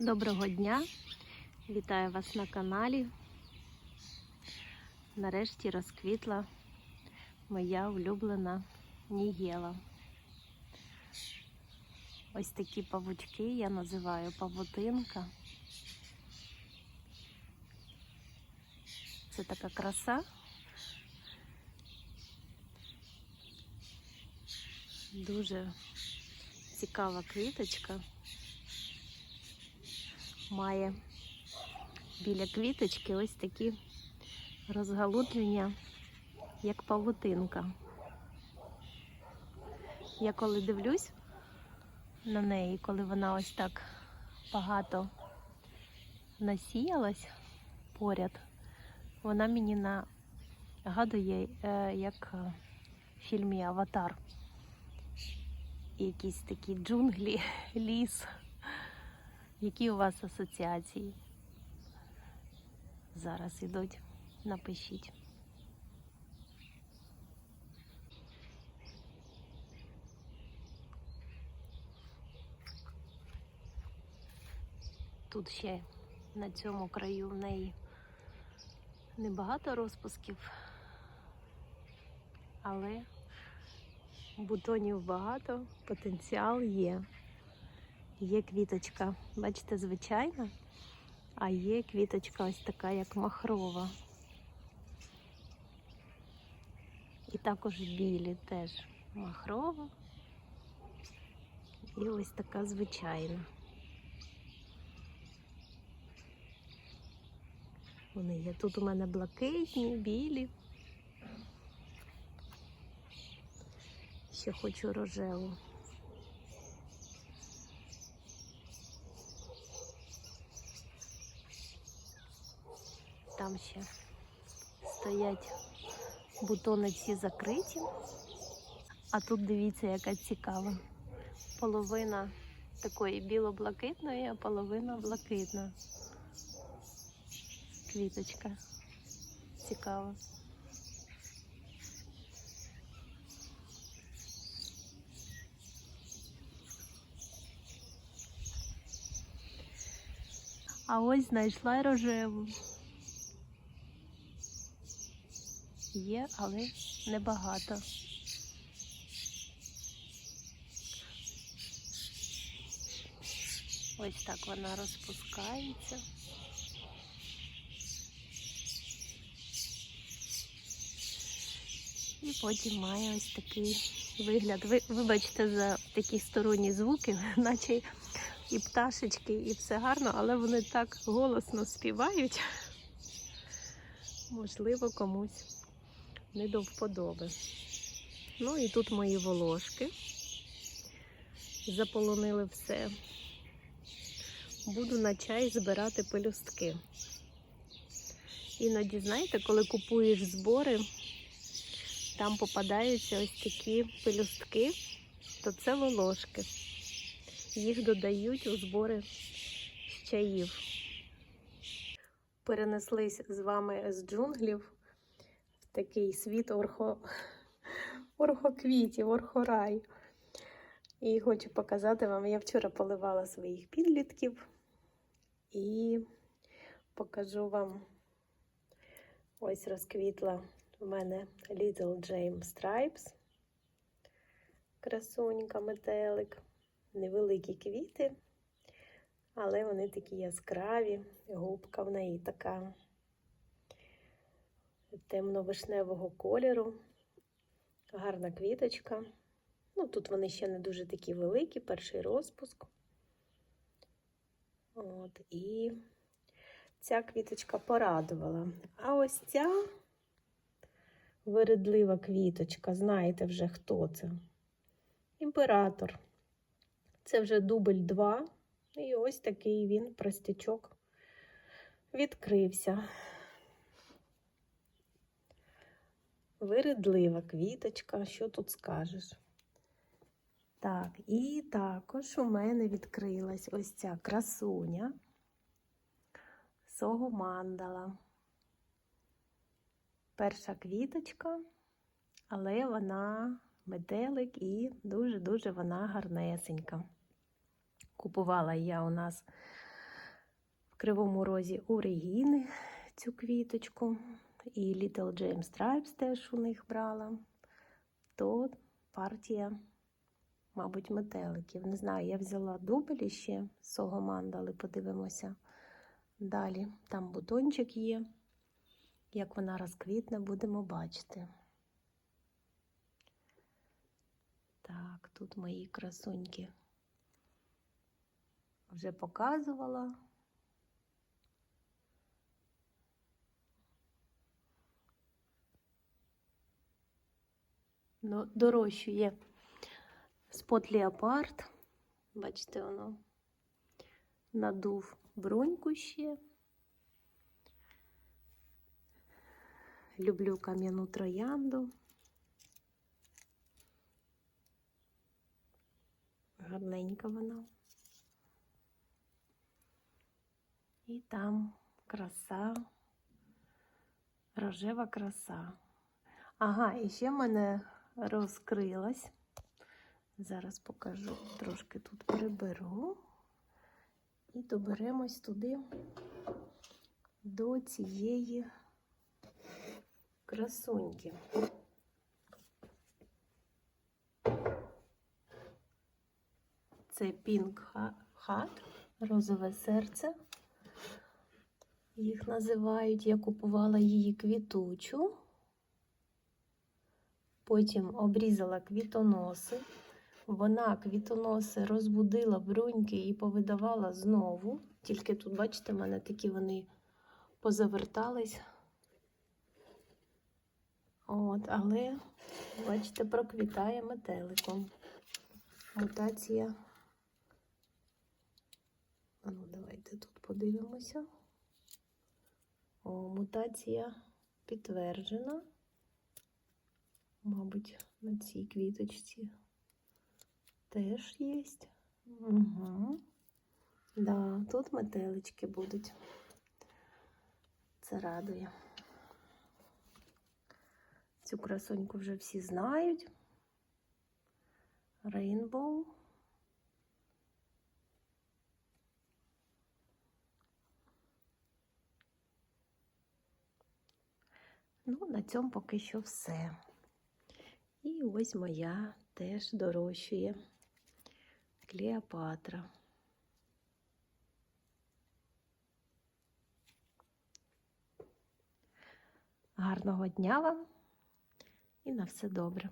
Доброго дня! Вітаю вас на каналі. Нарешті розквітла моя улюблена нігела. Ось такі павучки я називаю павутинка. Це така краса. Дуже цікава квіточка має біля квіточки ось такі розгалудження, як павутинка. Я коли дивлюсь на неї, коли вона ось так багато насіялась поряд, вона мені нагадує, е, як в фільмі Аватар. Якісь такі джунглі, ліс. Які у вас асоціації? Зараз ідуть, напишіть. Тут ще на цьому краю в неї небагато розпусків, але бутонів багато, потенціал є. Є квіточка, бачите, звичайна, а є квіточка ось така, як махрова. І також білі теж махрова. І ось така звичайна. Вони є. Тут у мене блакитні, білі. Ще хочу рожеву. Там ще стоять бутони всі закриті. А тут дивіться, яка цікава. Половина такої біло-блакитної, а половина блакитна. Квіточка. Цікава. А ось знайшла рожеву. Є, але небагато. Ось так вона розпускається. І потім має ось такий вигляд. Ви вибачте за такі сторонні звуки, наче і пташечки, і все гарно, але вони так голосно співають. Можливо, комусь не до вподоби. Ну і тут мої волошки. Заполонили все. Буду на чай збирати пелюстки. Іноді, знаєте, коли купуєш збори, там попадаються ось такі пелюстки, то це волошки. Їх додають у збори з чаїв. Перенеслись з вами з джунглів такий світ орхо... орхоквітів, орхорай. І хочу показати вам, я вчора поливала своїх підлітків і покажу вам ось розквітла у мене Little James Stripes. Красунька, метелик, невеликі квіти, але вони такі яскраві, губка в неї така темно-вишневого кольору, гарна квіточка. Ну, тут вони ще не дуже такі великі, перший розпуск. От, і ця квіточка порадувала. А ось ця виредлива квіточка, знаєте вже хто це? Імператор. Це вже дубль 2. І ось такий він, простячок, відкрився. Виредлива квіточка, що тут скажеш? Так, і також у мене відкрилась ось ця красуня Согомандала. Перша квіточка, але вона метелик і дуже-дуже вона гарнесенька. Купувала я у нас в Кривому Розі у Регіни цю квіточку. І Little James Stripes теж у них брала. То партія, мабуть, метеликів. Не знаю, я взяла дубль ще з свого мандали, подивимося. Далі там бутончик є. Як вона розквітне, будемо бачити. Так, тут мої красуньки вже показувала. Ну, дорожчує спот леопард. Бачите, воно надув броньку ще. Люблю кам'яну троянду. Гарненька вона. І там краса, рожева краса. Ага, і ще в мене розкрилась. Зараз покажу, трошки тут приберу. І доберемось туди до цієї красуньки. Це Pink Hat, розове серце. Їх називають. Я купувала її квітучу. Потім обрізала квітоноси. Вона квітоноси розбудила бруньки і повидавала знову. Тільки тут, бачите, в мене такі вони позавертались. От, але, бачите, проквітає метеликом. Мутація. А ну, давайте тут подивимося. О, мутація підтверджена. Мабуть, на цій квіточці теж є. Угу. Да, тут метелички будуть. Це радує. Цю красуньку вже всі знають. Рейнбоу. Ну, на цьому поки що все. І ось моя теж дорощує Клеопатра. Гарного дня вам і на все добре.